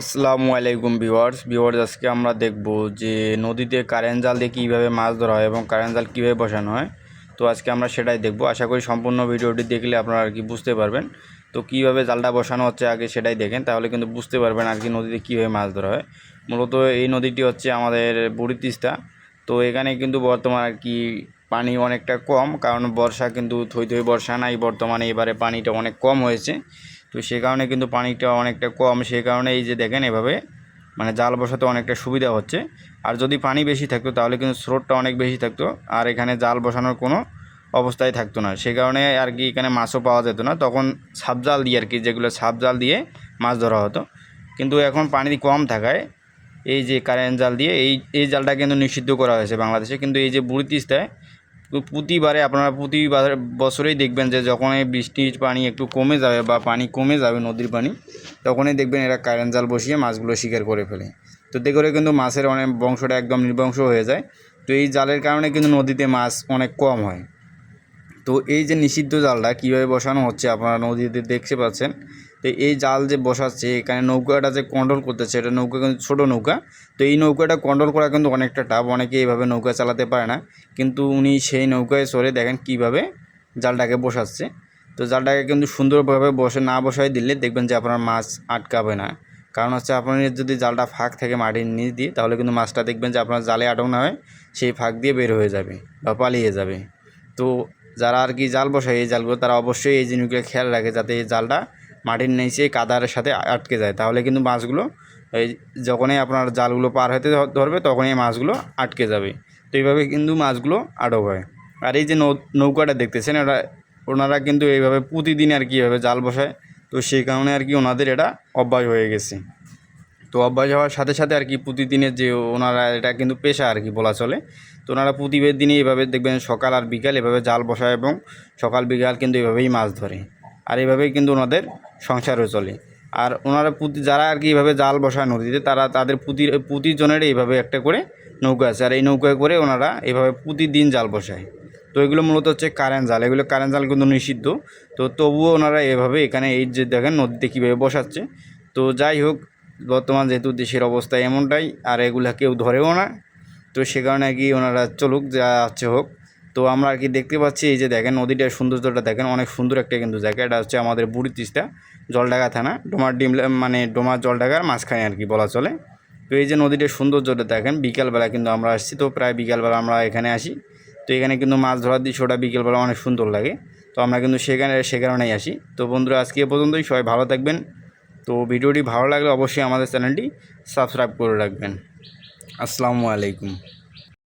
আসসালামু আলাইকুম viewers. Viewers, আজকে আমরা দেখব যে নদীতে কারেন্ট জাল দিয়ে কীভাবে মাছ ধরা হয় এবং কারেন্ট জাল কীভাবে বসানো হয়। তো আজকে আমরা সেটাই দেখব। আশা করি সম্পূর্ণ ভিডিওটি দেখলে আপনারা আর কি বুঝতে পারবেন। তো কীভাবে জালটা বসানো হচ্ছে আগে সেটাই দেখেন, তাহলে কিন্তু বুঝতে পারবেন আর কি নদীতে কীভাবে মাছ ধরা হয়। মূলত এই নদীটি হচ্ছে আমাদের বুড়ি তিস্তা। তো এখানে কিন্তু বর্তমান আর কি পানি অনেকটা কম, কারণ বর্ষা কিন্তু থই থই বর্ষা নাই, বর্তমানে এবারে পানিটা অনেক কম হয়েছে। তো সে কারণে কিন্তু পানিটা অনেকটা কম। সে কারণে এই যে দেখেন এভাবে মানে জাল বসাতে অনেকটা সুবিধা হচ্ছে। আর যদি পানি বেশি থাকতো, তাহলে কিন্তু স্রোতটা অনেক বেশি থাকতো। আর এখানে জাল বসানোর কোনো অবস্থায় থাকতো না। সে কারণে আর কি এখানে মাছও পাওয়া যেত না। তখন সাপ জাল দিয়ে আর কি, যেগুলো সাপ জাল দিয়ে মাছ ধরা হতো। কিন্তু এখন পানি কম থাকায় এই যে কারেন্ট জাল দিয়ে, এই এই জালটা কিন্তু নিষিদ্ধ করা হয়েছে বাংলাদেশে। কিন্তু এই যে বুড়ি তিস্তায় প্রতিবারে আপনারা প্রতিবার বছরেই দেখবেন যে যখন এই বৃষ্টির পানি একটু কমে যাবে বা পানি কমে যাবে নদীর পানি, তখনই দেখবেন এরা কারেন্ট জাল বসিয়ে মাছগুলো শিকার করে ফেলে। তো তে করে কিন্তু মাছের অনেক বংশটা একদম নির্বংশ হয়ে যায়। তো এই জালের কারণে কিন্তু নদীতে মাছ অনেক কম হয়। তো এই যে নিষিদ্ধ জালটা কীভাবে বসানো হচ্ছে আপনারা নদীতে দেখতে পাচ্ছেন তো এই জাল যে বসাচ্ছে, এখানে নৌকাটা যে কন্ট্রোল করতেছে, এটা নৌকা কিন্তু ছোটো নৌকা। তো এই নৌকাটা কন্ট্রোল করা কিন্তু অনেকটা টাফ অনেকে এইভাবে নৌকা চালাতে পারে না। কিন্তু উনি সেই নৌকায় সরে দেখেন কীভাবে জালটাকে বসাচ্ছে। তো জালটাকে কিন্তু সুন্দরভাবে বসে না বসাই দিলে দেখবেন যে আপনার মাছ আটকাবে না। কারণ হচ্ছে আপনার যদি জালটা ফাঁক থেকে মাটির নিচ দিয়ে, তাহলে কিন্তু মাছটা দেখবেন যে আপনার জালে আটক না হয় সেই ফাঁক দিয়ে বের হয়ে যাবে বা পালিয়ে যাবে। তো যারা আর কি জাল বসায়, এই জালগুলো তারা অবশ্যই এই জিনিসগুলো খেয়াল রাখে যাতে এই জালটা মাটির নিচে কাদার সাথে আটকে যায়। তাহলে কিন্তু মাছগুলো এই যখনই আপনার জালগুলো পার হতে ধরবে তখনই মাছগুলো আটকে যাবে। তো এইভাবে কিন্তু মাছগুলো আটক হয়। আর এই যে নৌকাটা দেখতেছেন ওটা ওনারা কিন্তু এইভাবে প্রতিদিন আর কি এভাবে জাল বসায়। তো সেই কারণে আর কি ওনাদের এটা অভ্যাস হয়ে গেছে। তো অভ্যাস হওয়ার সাথে সাথে আর কি প্রতিদিনের যে ওনারা এটা কিন্তু পেশা আর কি বলা চলে। তো ওনারা প্রতিবেদ দিনই এভাবে দেখবেন সকাল আর বিকাল এভাবে জাল বসায় এবং সকাল বিকাল কিন্তু এভাবেই মাছ ধরে। আর এভাবেই কিন্তু ওনাদের সংসারও চলে। আর ওনারা প্রতি যারা আর কি এইভাবে জাল বসায় নদীতে, তারা তাদের প্রতি প্রতিজনের এইভাবে একটা করে নৌকা আছে। আর এই নৌকায় করে ওনারা এভাবে প্রতিদিন জাল বসায়। তো এগুলো মূলত হচ্ছে কারেন্ট জাল। এগুলো কারেন্ট জাল কিন্তু নিষিদ্ধ। তো তবুও ওনারা এভাবে এখানে এই যে দেখেন নদীতে কীভাবে বসাচ্ছে। তো যাই হোক, বর্তমান যেহেতু দেশের অবস্থা এমনটাই, আর এগুলা কেউ ধরেও না। তো সে কারণে কি ওনারা চলুক, যা আছে হোক। তো আমরা আর কি দেখতে পাচ্ছি এই যে দেখেন নদীটার সৌন্দর্যটা দেখেন, অনেক সুন্দর একটা কিন্তু জায়গা। এটা হচ্ছে আমাদের বুড়ি তিস্তা জলডাঙ্গা থানা, ডোমার ডিম মানে ডোমার জলডাঙ্গার মাঝখানে আর কি বলা চলে। তো এই যে নদীটার সৌন্দর্যটা দেখেন, বিকালবেলা কিন্তু আমরা আসছি। তো প্রায় বিকালবেলা আমরা এখানে আসি। তো এখানে কিন্তু মাছ ধরার দৃশ্যটা বিকেলবেলা অনেক সুন্দর লাগে। তো আমরা কিন্তু সেখানে, সে কারণেই আসি। তো বন্ধুরা, আজকে এ পর্যন্তই। সবাই ভালো থাকবেন। তো ভিডিওটি ভালো লাগলে অবশ্যই আমাদের চ্যানেলটি সাবস্ক্রাইব করে রাখবেন। আসসালামু আলাইকুম।